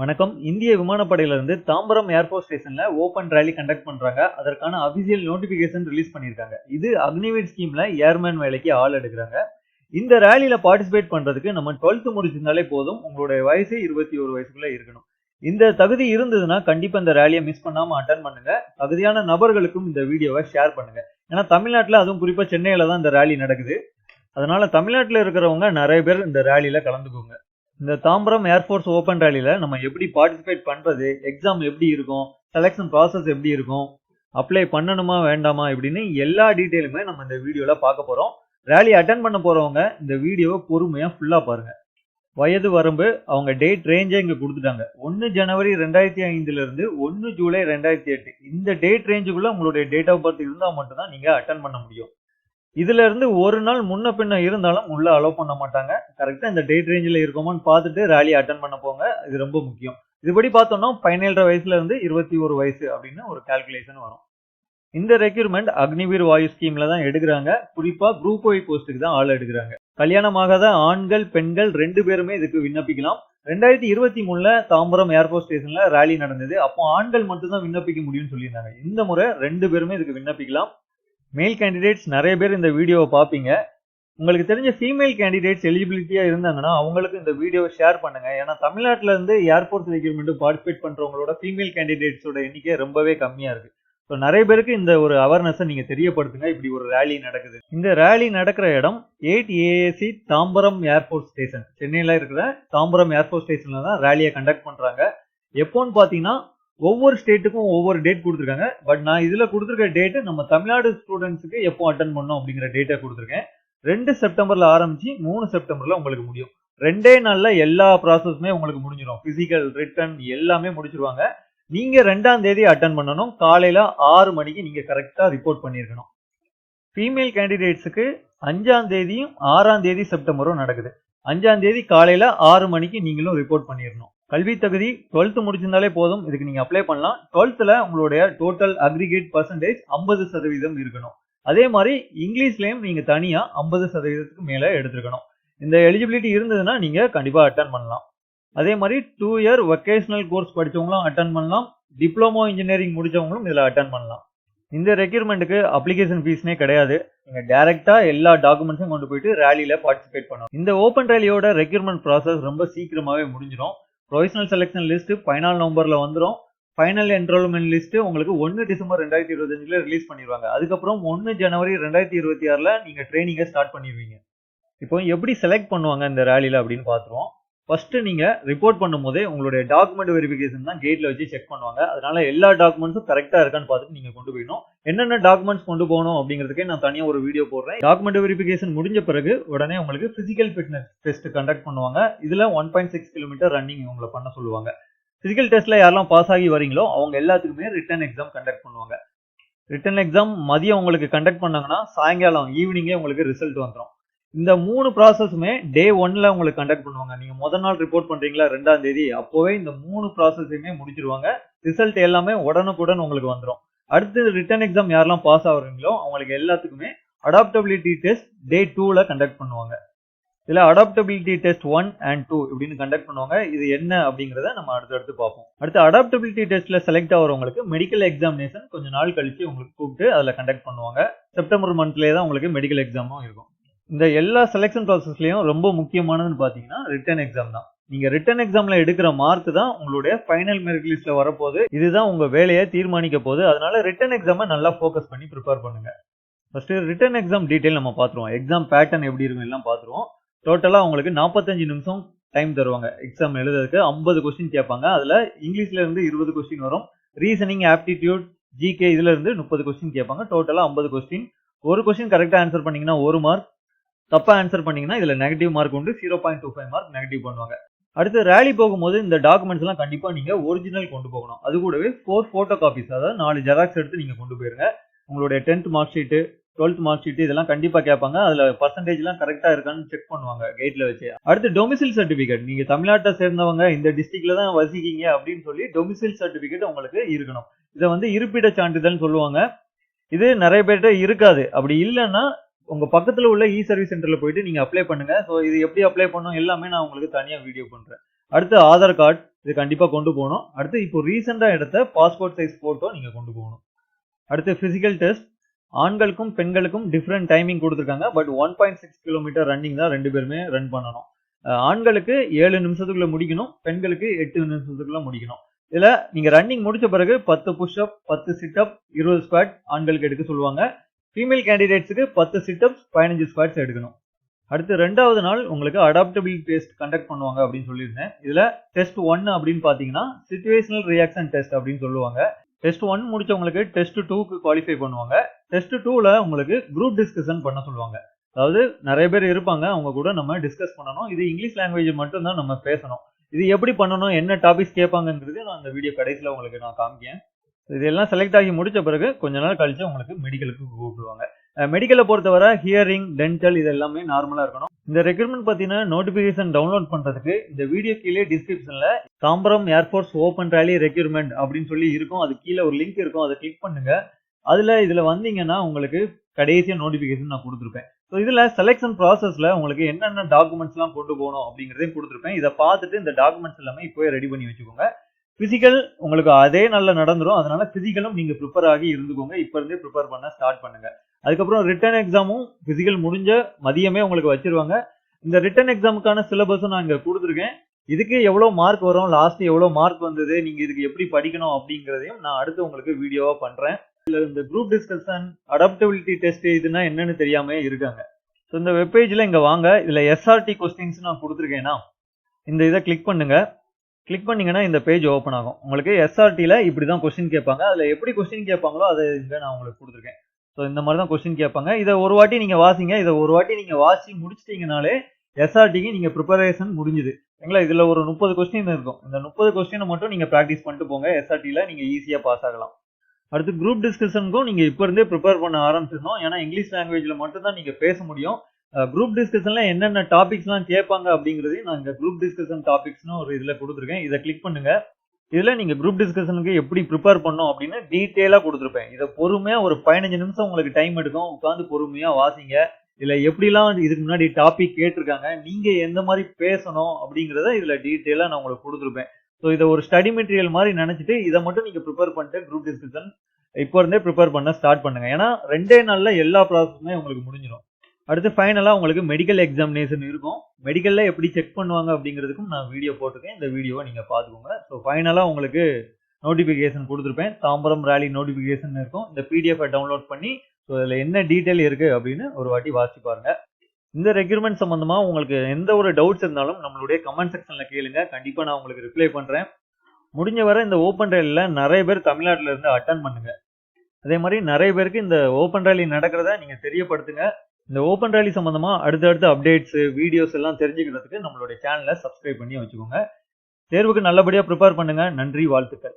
வணக்கம். இந்திய விமானப்படையிலிருந்து தாம்பரம் ஏர்போர்ட் ஸ்டேஷன்ல ஓபன் ரேலி கண்டக்ட் பண்றாங்க. அதற்கான அபிஷியல் நோட்டிபிகேஷன் ரிலீஸ் பண்ணியிருக்காங்க. இது அக்னிவீர் ஸ்கீம்ல ஏர்மேன் வேலைக்கு ஆள் எடுக்கிறாங்க. இந்த ரேலியில பார்ட்டிசிபேட் பண்றதுக்கு நம்ம டுவெல்த் முடிச்சிருந்தாலே போதும். உங்களுடைய வயசு இருபத்தி ஒரு வயசுக்குள்ள இருக்கணும். இந்த தகுதி இருந்ததுன்னா கண்டிப்பா இந்த ரேலியை மிஸ் பண்ணாம அட்டன் பண்ணுங்க. தகுதியான நபர்களுக்கும் இந்த வீடியோவை ஷேர் பண்ணுங்க. ஏன்னா தமிழ்நாட்டில் அதுவும் குறிப்பா சென்னையில தான் இந்த ரேலி நடக்குது. அதனால தமிழ்நாட்டில் இருக்கிறவங்க நிறைய பேர் இந்த ரேலியில கலந்துக்கோங்க. இந்த தாம்பரம் ஏர்ஃபோர்ஸ் ஓப்பன் ரேலியில் நம்ம எப்படி பார்ட்டிசிபேட் பண்ணுறது எக்ஸாம் எப்படி இருக்கும் செலெக்ஷன் ப்ராசஸ் எப்படி இருக்கும் அப்ளை பண்ணணுமா வேண்டாமா இப்படின்னு எல்லா டீட்டெயிலுமே நம்ம இந்த வீடியோவில் பார்க்க போகிறோம் ரேலி அட்டன் பண்ண போகிறவங்க இந்த வீடியோவை பொறுமையாக ஃபுல்லாக பாருங்க. வயது வரம்பு அவங்க டேட் ரேஞ்சே இங்கே கொடுத்துட்டாங்க. ஒன்று ஜனவரி ரெண்டாயிரத்தி ஐந்துலேருந்து ஒன்று ஜூலை ரெண்டாயிரத்தி எட்டு. இந்த டேட் ரேஞ்சுக்குள்ள உங்களுடைய டேட் ஆஃப் பர்த் இருந்தால் மட்டும்தான் நீங்கள் அட்டன் பண்ண முடியும். இதுல இருந்து ஒரு நாள் முன்ன பின்ன இருந்தாலும் உள்ள அலோவ் பண்ண மாட்டாங்க. கரெக்டா இந்த டேட் ரேஞ்சில் இருக்கோமான்னு பார்த்துட்டு ரேலி அட்டன் பண்ண போங்க. இது ரொம்ப முக்கியம். இதுபடி பார்த்தோம்னா பதினேழரை வயசுல இருந்து இருபத்தி ஒரு வயசு அப்படின்னு ஒரு கால்குலேஷன் வரும். இந்த ரெக்யூர்மெண்ட் அக்னிவீர் வாயு ஸ்கீம்ல தான் எடுக்கிறாங்க. குறிப்பா குரூப் ஒய் போஸ்ட்டுக்கு தான் ஆள் எடுக்கிறாங்க. கல்யாணமாகாத ஆண்கள் பெண்கள் ரெண்டு பேருமே இதுக்கு விண்ணப்பிக்கலாம். ரெண்டாயிரத்தி இருபத்தி மூணுல தாம்பரம் ஏர்போர்ட் ஸ்டேஷன்ல ரேலி நடந்தது. அப்போ ஆண்கள் மட்டும் தான் விண்ணப்பிக்க முடியும்னு சொல்லியிருந்தாங்க. இந்த முறை ரெண்டு பேருமே இதுக்கு விண்ணப்பிக்கலாம். மேல் கேண்டிடேட்ஸ் நிறைய பேர் இந்த வீடியோவை பார்ப்பீங்க. உங்களுக்கு தெரிஞ்ச ஃபீமேல் கேண்டிடேட்ஸ் எலிஜிபிலிட்டியாக இருந்தாங்கன்னா அவங்களுக்கு இந்த வீடியோவை ஷேர் பண்ணுங்க. ஏன்னா தமிழ்நாட்டில் இருந்து ஏர்போர்ட் ரெக்யூர்மெண்ட்டு பார்ட்டிசிபேட் பண்ணுறவங்களோட ஃபீமேல் கேண்டிடேட்ஸோட எண்ணிக்கை ரொம்பவே கம்மியாக இருக்குது ஸோ நிறைய பேருக்கு இந்த ஒரு அவேர்னஸை நீங்கள் தெரியப்படுத்துங்க. இப்படி ஒரு ரேலி நடக்குது. இந்த ரேலி நடக்கிற இடம் eight A A C Tambaram airport station சென்னையில் இருக்கிற தாம்பரம் ஏர்போர்ட் ஸ்டேஷனில் தான் ரேலியை கண்டக்ட் பண்ணுறாங்க எப்போன்னு பார்த்தீங்கன்னா ஒவ்வொரு ஸ்டேட்டுக்கும் ஒவ்வொரு டேட் கொடுத்துருக்காங்க. பட் நான் இதில் கொடுத்துருக்க டேட்டு நம்ம தமிழ்நாடு ஸ்டூடெண்ட்ஸுக்கு எப்போ அட்டன் பண்ணோம் அப்படிங்கிற டேட்டை கொடுத்துருக்கேன். ரெண்டு செப்டம்பரில் ஆரம்பித்து மூணு செப்டம்பரில் உங்களுக்கு முடியும். ரெண்டே நாளில் எல்லா ப்ராசஸுமே உங்களுக்கு முடிஞ்சிடும். ஃபிசிக்கல் ரிட்டன் எல்லாமே முடிச்சிருவாங்க. நீங்கள் ரெண்டாம் தேதி அட்டன் பண்ணணும். காலையில் ஆறு மணிக்கு நீங்கள் கரெக்டாக ரிப்போர்ட் பண்ணிருக்கணும் ஃபீமேல் கேண்டிடேட்ஸுக்கு அஞ்சாம் தேதியும் ஆறாம் தேதி செப்டம்பரும் நடக்குது. அஞ்சாம் தேதி காலையில் ஆறு மணிக்கு நீங்களும் ரிப்போர்ட் பண்ணிடணும் கல்வி தகுதி டுவெல்த் முடிச்சிருந்தாலே போதும். இதுக்கு நீங்க அப்ளை பண்ணலாம். டுவெல்த்ல உங்களுடைய டோட்டல் அக்ரிகேட் பர்சன்டேஜ் ஐம்பது சதவீதம் இருக்கணும். அதே மாதிரி இங்கிலீஷ்லயும் நீங்க தனியா ஐம்பது சதவீதத்துக்கு மேல எடுத்துருக்கணும். இந்த எலிஜிபிலிட்டி இருந்ததுன்னா நீங்க கண்டிப்பா அட்டன் பண்ணலாம். அதே மாதிரி டூ இயர் வொகேஷனல் கோர்ஸ் படிச்சவங்களும் அட்டன் பண்ணலாம். டிப்ளமோ இன்ஜினியரிங் முடிச்சவங்களும் இதுல அட்டன் பண்ணலாம். இந்த ரெக்யூர்மெண்ட்டுக்கு அப்ளிகேஷன் ஃபீஸ்னே கிடையாது. நீங்கள் டைரக்டா எல்லா டாக்குமெண்ட்ஸும் கொண்டு போயிட்டு ரேலியில் பார்ட்டிசிபேட் பண்ணணும். இந்த ஓப்பன் ரேலியோட ரெக்யூர்மெண்ட் ப்ராசஸ் ரொம்ப சீக்கிரமாகவே முடிஞ்சிடும் ப்ரொவிஷனல் செலெக்ஷன் லிஸ்ட் பதினாலு நவம்பரில் வந்துடும் ஃபைனல் என்ரோல்மெண்ட் லிஸ்ட் உங்களுக்கு ஒன்று டிசம்பர் ரெண்டாயிரத்தி இருபத்தஞ்சில் ரிலீஸ் பண்ணிடுவாங்க அதுக்கப்புறம் ஒன்று ஜனவரி ரெண்டாயிரத்தி இருபத்தி ஆறில் நீங்கள் ட்ரைனிங்கை ஸ்டார்ட் பண்ணிடுவீங்க இப்போ எப்படி செலக்ட் பண்ணுவாங்க இந்த ரேலியில் அப்படின்னு பார்த்துருவோம். ஃபஸ்ட்டு நீங்கள் ரிப்போர்ட் பண்ணும்போதே உங்களுடைய டாக்குமெண்ட் வெரிஃபிகேஷன் தான் கேட்டில் வச்சு செக் பண்ணுவாங்க. அதனால எல்லா டாக்குமெண்ட்ஸும் கரெக்டாக இருக்கான்னு பார்த்துட்டு நீங்கள் கொண்டு போயிடணும். என்னென்ன டாக்குமெண்ட்ஸ் கொண்டு போகணும் அப்படிங்கிறதுக்கே நான் தனியாக ஒரு வீடியோ போடுறேன். டாக்குமெண்ட் வெரிஃபிகேஷன் முடிஞ்ச பிறகு உடனே உங்களுக்கு ஃபிசிக்கல் ஃபிட்னஸ் டெஸ்ட் கண்டக்ட் பண்ணுவாங்க. இதில் one point six kilometre running உங்களை பண்ண சொல்லுவாங்க. ஃபிசிக்கல் டெஸ்ட்டில் யாரெல்லாம் பாஸ் ஆகி வரீங்களோ அவங்க எல்லாத்துக்குமே ரிட்டன் எக்ஸாம் கண்டக்ட் பண்ணுவாங்க. ரிட்டன் எக்ஸாம் மதியம் உங்களுக்கு கண்டக்ட் பண்ணாங்கன்னா சாயங்காலம் ஈவினிங்கே உங்களுக்கு ரிசல்ட் வந்துடும் இந்த மூணு ப்ராசஸுமே டே ஒன்ல உங்களுக்கு கண்டக்ட் பண்ணுவாங்க. நீங்க முதல் நாள் ரிப்போர்ட் பண்றீங்களா ரெண்டாம் தேதி அப்போவே இந்த மூணு ப்ராசஸையுமே முடிச்சிருவாங்க. ரிசல்ட் எல்லாமே உடனுக்குடன் உங்களுக்கு வந்துடும் அடுத்து ரிட்டன் எக்ஸாம் யாரெல்லாம் பாஸ் ஆகுறீங்களோ அவங்களுக்கு எல்லாத்துக்குமே அடாப்டபிலிட்டி டெஸ்ட் டே டூல கண்டக்ட் பண்ணுவாங்க. இதுல adaptability test one and two இப்படின்னு கண்டக்ட் பண்ணுவாங்க. இது என்ன அப்படிங்கறத நம்ம அடுத்தடுத்து பார்ப்போம். அடுத்து அடாப்டபிலிட்டி டெஸ்ட்ல செலக்ட் ஆகிறவங்களுக்கு மெடிக்கல் எக்ஸாமினேஷன் கொஞ்சம் நாள் கழிச்சு உங்களுக்கு கூப்பிட்டு அதில் கண்டக்ட் பண்ணுவாங்க. செப்டம்பர் மந்த்லேயே தான் உங்களுக்கு மெடிக்கல் எக்ஸாமும் இருக்கும். இந்த எல்லா செலெக்ஷன் ப்ராசஸ்லையும் ரொம்ப முக்கியமானதுன்னு பார்த்தீங்கன்னா ரிட்டன் எக்ஸாம் தான். நீங்க ரிட்டன் எக்ஸாம்ல எடுக்கிற மார்க் தான் உங்களுடைய ஃபைனல் மெரிட் லிஸ்ட்ல வரப்போகுது. இதுதான் உங்க வேலையை தீர்மானிக்க போகுது. அதனால ரிட்டன் எக்ஸாமை நல்லா ஃபோக்கஸ் பண்ணி ப்ரிப்பேர் பண்ணுங்க. ஃபர்ஸ்ட் ரிட்டன் எக்ஸாம் டீடைல் நம்ம பார்த்துருவோம் எக்ஸாம் பேட்டர்ன் எப்படி இருக்கும் எல்லாம் பார்த்துருவோம் டோட்டலாக உங்களுக்கு நாற்பத்தஞ்சு நிமிஷம் டைம் தருவாங்க. எக்ஸாம் எழுதுறதுக்கு ஐம்பது கொஸ்டின் கேட்பாங்க. அதில் இங்கிலீஷ்ல இருந்து இருபது கொஸ்டின் வரும். ரீசனிங் ஆப்டிடியூட் ஜிகே இதுல இருந்து முப்பது கொஸ்டின் கேட்பாங்க. டோட்டலாக ஐம்பது கொஸ்டின் ஒரு கொஸ்டின் கரெக்டாக ஆன்சர் பண்ணீங்கன்னா ஒரு மார்க் தப்பா ஆன்சர் பண்ணீங்கன்னா இதுல நெகட்டிவ் மார்க் உண்டு zero point two five mark negative பண்ணுவாங்க. அடுத்து ரேலி போகும்போது இந்த டாக்குமெண்ட்ஸ் எல்லாம் கண்டிப்பா நீங்க ஒரிஜினல் கொண்டு போகணும். அது கூடவே ஃபோர் போட்டோ காப்பீஸ் அதாவது நாலு ஜெராக்ஸ் எடுத்து நீங்க கொண்டு போயிருங்க. உங்களுடைய tenth mark sheet twelfth mark sheet இதெல்லாம் கண்டிப்பா கேட்பாங்க. அதுல பர்சன்டேஜ் எல்லாம் கரெக்டா இருக்கான்னு செக் பண்ணுவாங்க கேட்ல வச்சு. அடுத்து டொமிசில் சர்டிபிகேட் நீங்க தமிழ்நாட்டை சேர்ந்தவங்க இந்த டிஸ்ட்ரிக்ட்ல தான் வசிக்கீங்க அப்படின்னு சொல்லி டொமிசில் சர்டிபிகேட் உங்களுக்கு இருக்கணும். இதை வந்து இருப்பிட சான்றிதழ்னு சொல்லுவாங்க. இது நிறைய பேர்கிட்ட இருக்காது. அப்படி இல்லைன்னா உங்க பக்கத்துல உள்ள இ சர்வீஸ் சென்டர்ல போயிட்டு நீங்க அப்ளை பண்ணுங்க. ஸோ இது எப்படி அப்ளை பண்ணும் எல்லாமே நான் உங்களுக்கு தனியாக வீடியோ பண்றேன். அடுத்து ஆதார் கார்டு இது கண்டிப்பாக கொண்டு போகணும். அடுத்து இப்போ ரீசெண்டாக எடுத்த பாஸ்போர்ட் சைஸ் ஃபோட்டோ நீங்கள் கொண்டு போகணும். அடுத்து ஃபிசிக்கல் டெஸ்ட் ஆண்களுக்கும் பெண்களுக்கும் டிஃப்ரெண்ட் டைமிங் கொடுத்துருக்காங்க. But one point six kilometre running தான் ரெண்டு பேருமே ரன் பண்ணணும். ஆண்களுக்கு ஏழு நிமிஷத்துக்குள்ளே முடிக்கணும் பெண்களுக்கு எட்டு நிமிஷத்துக்குள்ளே முடிக்கணும். இதில் நீங்கள் ரன்னிங் முடித்த பிறகு பத்து புஷ்அப் பத்து சிட்டப் இருபது ஸ்குவாட் ஆண்களுக்கு எடுக்க சொல்லுவாங்க. ஃபீமேல் கேண்டிடேட்ஸுக்கு பத்து சிட்டப்ஸ் பதினஞ்சு ஸ்குவாட்ஸ் எடுக்கணும். அடுத்து ரெண்டாவது நாள் உங்களுக்கு அடாப்டபிள் டெஸ்ட் கண்டக்ட் பண்ணுவாங்க அப்படின்னு சொல்லியிருந்தேன். இதில் டெஸ்ட் ஒன் அப்படின்னு பார்த்தீங்கன்னா சுச்சுவேஷனல் ரியாக்ஷன் டெஸ்ட் அப்படின்னு சொல்லுவாங்க. டெஸ்ட் ஒன் முடிச்சவங்களுக்கு டெஸ்ட் டூக்கு குவாலிஃபை பண்ணுவாங்க. டெஸ்ட் டூவில் உங்களுக்கு குரூப் டிஸ்கஷன் பண்ண சொல்லுவாங்க. அதாவது நிறைய பேர் இருப்பாங்க அவங்க கூட நம்ம டிஸ்கஸ் பண்ணணும். இது இங்கிலீஷ் லாங்குவேஜ் மட்டும் தான் நம்ம பேசணும். இது எப்படி பண்ணணும் என்ன டாபிக்ஸ் கேட்பாங்கன்றது நான் அந்த வீடியோ கடைசியில் உங்களுக்கு நான் காமிக்கேன் இதெல்லாம் செலக்ட் ஆகி முடிச்ச பிறகு கொஞ்ச நாள் கழிச்சு உங்களுக்கு மெடிக்கலுக்கு கூப்பிடுவாங்க. மெடிக்கலை பொறுத்தவரை ஹியரிங் டென்டல் இது எல்லாமே நார்மலாக இருக்கணும். இந்த ரெக்ரூட்மெண்ட் பார்த்தீங்கன்னா நோட்டிஃபிகேஷன் டவுன்லோட் பண்ணுறதுக்கு இந்த வீடியோ கீழே டிஸ்கிரிப்ஷனில் Tambaram air force open rally recruitment அப்படின்னு சொல்லி இருக்கும். அது கீழே ஒரு லிங்க் இருக்கும். அதை கிளிக் பண்ணுங்க. அதில் இதில் வந்தீங்கன்னா உங்களுக்கு கடைசியாக நோட்டிஃபிகேஷன் நான் கொடுத்துருப்பேன். ஸோ இதில் செலெக்ஷன் ப்ராசஸில் உங்களுக்கு என்னென்ன டாக்குமெண்ட்ஸ்லாம் கொண்டு போகணும் அப்படிங்கிறதையும் கொடுத்துருப்பேன். இதை பார்த்துட்டு இந்த டாக்குமெண்ட்ஸ் எல்லாமே இப்போயே ரெடி பண்ணி வச்சுக்கோங்க. ஃபிசிக்கல் உங்களுக்கு அதே நல்ல நடந்துடும் அதனால ஃபிசிக்கலும் நீங்க ப்ரிப்பேர் ஆகி இருந்துக்கோங்க. இப்போ இருந்தே ப்ரிப்பேர் பண்ண ஸ்டார்ட் பண்ணுங்க. அதுக்கப்புறம் ரிட்டர்ன் எக்ஸாமும் ஃபிசிக்கல் முடிஞ்ச மதியமே உங்களுக்கு வச்சிருவாங்க. இந்த ரிட்டர்ன் எக்ஸாமுக்கான சிலபஸும் நான் இங்க கொடுத்துருக்கேன். இதுக்கு எவ்வளோ மார்க் வரும் லாஸ்ட் எவ்வளோ மார்க் வந்தது நீங்க இதுக்கு எப்படி படிக்கணும் அப்படிங்கிறதையும் நான் அடுத்து உங்களுக்கு வீடியோவா பண்றேன். இதுல இந்த குரூப் டிஸ்கஷன் அடாப்டபிலிட்டி டெஸ்ட் இதுனா என்னன்னு தெரியாம இருக்காங்க. ஸோ இந்த வெப்பேஜில் இங்கே வாங்க. இதில் எஸ்ஆர்டி கொஸ்டின்ஸ் நான் கொடுத்துருக்கேன்னா இந்த இதை கிளிக் பண்ணுங்கள் கிளிக் பண்ணீங்கன்னா இந்த பேஜ் ஓப்பன் ஆகும். உங்களுக்கு எஸ்ஆர்டியில் இப்படி தான் கொஸ்டின் கேட்பாங்க. அதில் எப்படி கொஸ்டின் கேட்பாங்களோ அதை இங்கே நான் உங்களுக்கு கொடுத்துருக்கேன். ஸோ இந்த மாதிரி தான் கொஸ்டின் கேட்பாங்க. இதை ஒரு வாட்டி நீங்கள் வாசிங்க. இதை ஒரு வாட்டி நீங்கள் வாசி முடிச்சிட்டிங்கனாலே எஸ்ஆர்டிக்கு நீங்கள் ப்ரிப்பரேஷன் முடிஞ்சுது. சரிங்களா இதில் ஒரு முப்பது கொஸ்டின் இருக்கும். இந்த முப்பது கொஸ்டினை மட்டும் நீங்கள் ப்ராக்டிஸ் பண்ணிட்டு போங்க. எஸ்ஆர்டியில் நீங்கள் ஈஸியாக பாஸ் ஆகலாம். அடுத்து குரூப் டிஸ்கஷனுக்கும் நீங்கள் இப்போ இருந்தே ப்ரிப்பேர் பண்ண ஆரம்பிச்சிடணும். ஏன்னா இங்கிலீஷ் லாங்குவேஜில் மட்டும் தான் நீங்கள் பேச முடியும். குரூப் டிஸ்கஷன்ல என்னென்ன டாபிக்ஸ்லாம் கேட்பாங்க அப்படிங்கிறதையும் நான் இந்த குரூப் டிஸ்கஷன் டாபிக்ஸ்னு ஒரு இதில் கொடுத்துருக்கேன். இதை கிளிக் பண்ணுங்க. இதில் நீங்கள் குரூப் டிஸ்கஷனுக்கு எப்படி ப்ரிப்பேர் பண்ணோம் அப்படின்னு டீட்டெயிலாக கொடுத்துருப்பேன். இதை பொறுமையாக ஒரு பதினஞ்சு நிமிஷம் உங்களுக்கு டைம் எடுக்கும். உட்காந்து பொறுமையாக வாசிங்க. இதில் எப்படிலாம் இதுக்கு முன்னாடி டாபிக் கேட்டிருக்காங்க. நீங்கள் எந்த மாதிரி பேசணும் அப்படிங்கிறத இதில் டீட்டெயிலாக நான் உங்களுக்கு கொடுத்துருப்பேன். ஸோ இதை ஒரு ஸ்டடி மெட்டீரியல் மாதிரி நினச்சிட்டு இதை மட்டும் நீங்கள் ப்ரிப்பேர் பண்ணிட்டு குரூப் டிஸ்கஷன் இப்போ இருந்தே ப்ரிப்பேர் பண்ண ஸ்டார்ட் பண்ணுங்கள் ஏன்னா ரெண்டே நாளில் எல்லா ப்ராசஸுமே உங்களுக்கு முடிஞ்சிடும் அடுத்து ஃபைனலாக உங்களுக்கு மெடிக்கல் எக்ஸாமினேஷன் இருக்கும். மெடிக்கலில் எப்படி செக் பண்ணுவாங்க அப்படிங்கிறதுக்கும் நான் வீடியோ போட்டிருக்கேன். இந்த வீடியோவை நீங்கள் பார்த்துக்கோங்க. ஸோ ஃபைனலாக உங்களுக்கு நோட்டிஃபிகேஷன் கொடுத்துருப்பேன். தாம்பரம் ரேலி நோட்டிஃபிகேஷன் இருக்கும். இந்த பிடிஎஃபை டவுன்லோட் பண்ணி ஸோ அதில் என்ன டீட்டெயில் இருக்குது அப்படின்னு ஒரு வாட்டி வாசிச்சு பாருங்கள் இந்த ரெக்யூர்மெண்ட் சம்மந்தமாக உங்களுக்கு எந்த ஒரு டவுட்ஸ் இருந்தாலும் நம்மளுடைய கமெண்ட் செக்ஷனில் கேளுங்க. கண்டிப்பாக நான் உங்களுக்கு ரிப்ளை பண்ணுறேன் முடிஞ்ச வரை இந்த ஓப்பன் ரேலியில் நிறைய பேர் தமிழ்நாட்டில் இருந்து அட்டன் பண்ணுங்க. அதே மாதிரி நிறைய பேருக்கு இந்த ஓப்பன் ரேலி நடக்கிறத நீங்கள் தெரியப்படுத்துங்க. இந்த ஓப்பன் ரேலி சம்மந்தமாக அடுத்தடுத்த அப்டேட்ஸ் வீடியோஸ் எல்லாம் தெரிஞ்சுக்கிறதுக்கு நம்மளுடைய சேனலை சப்ஸ்கிரைப் பண்ணி வச்சுக்கோங்க. தேர்வுக்கு நல்லபடியாக ப்ரிப்பேர் பண்ணுங்கள் நன்றி வாழ்த்துக்கள்.